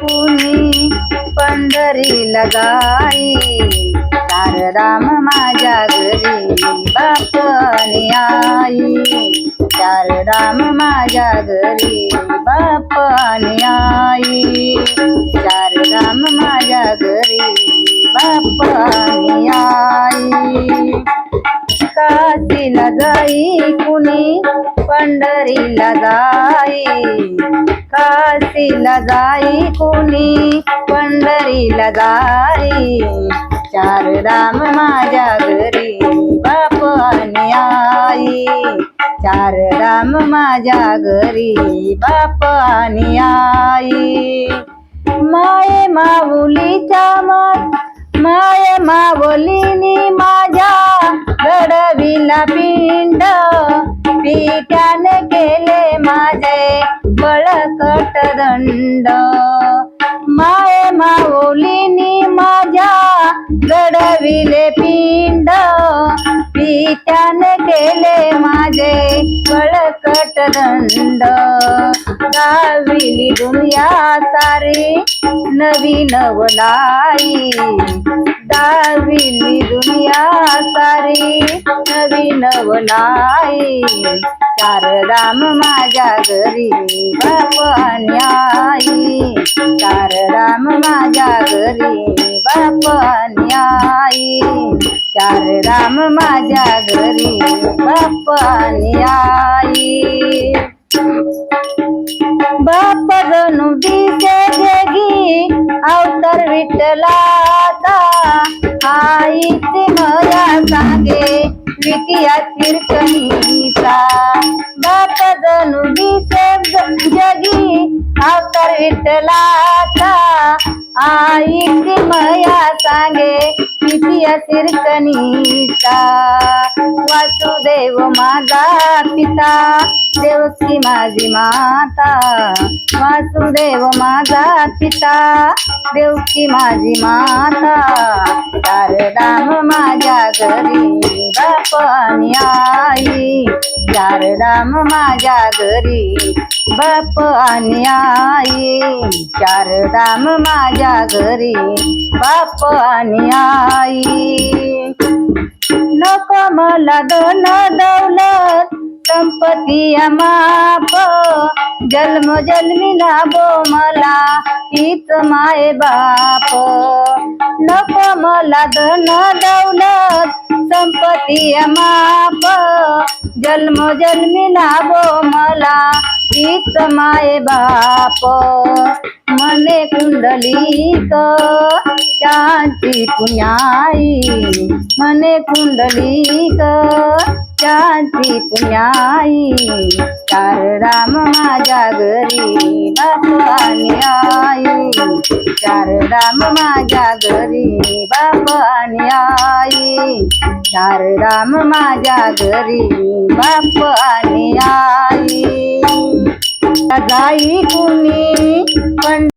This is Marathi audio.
कुणी पंढरीला जाई. राम माझ्या घरी बापनी आई. आई चारधाम माझ्या घरी बापनी आई. आई चारधाम माझ्या घरी बापनी आई. काशीला जाई कुणी पंढरीला जाई. काशीला जाई कोणी पंढरीला जाई. चार राम माझ्या घरी बाप आणि आई. चार राम माझ्या घरी बाप आणि आई. माये माऊलीच्या मात माय मावलीनी माझ्या घडविला पिंड. पित्याने बळकट दंड माय माऊलीनी माझ्या घडविले पिंड. पित्याने केले माझे बळकट दंड. गाविली दुनिया सारी नवी नवलाई दाविली दुनिया सारी नवी नवलाई चार राम माझ्या घरी बाप शारदाम चार राम माझ्या घरी बाप शारदाम चार राम माझ्या घरी बाप बाप जणू दिसे जगी अवतर विठ्ठलाचा. आईची मला सांगे विकिया तिरकणीचा बाप जणू दिसे जगी अवतर विठ्ठलाचा. आई मया सांगे विकिया तिरकणीचा वासुदेव माझा पिता देवकी माझी माता. वासुदेव माझा पिता देवकी माझी माता. तारदाम राम माझ्या घरी बाप आई. चारधाम माझ्या घरी. बाप आणि आई. चार राम माझ्या घरी. बाप आणि आई. नको मला दोन दौलत. संपत्ती माप जन्म जन्मी लाभो मला. हीच माय बाप. नको मला धन दौलत. संपत्ती माप जन्म जन्मी नाबो मला हीच माय बाप. मने कुंडलिक शांती पुण्याई. मने कुंडलिक शांती पुण्याई. चार राम माझ्या घरी बाप आई. चार राम माझ्या घरी बाप आई. चार राम माझ्या घरी बाप आणि आई. जाई कुणी पण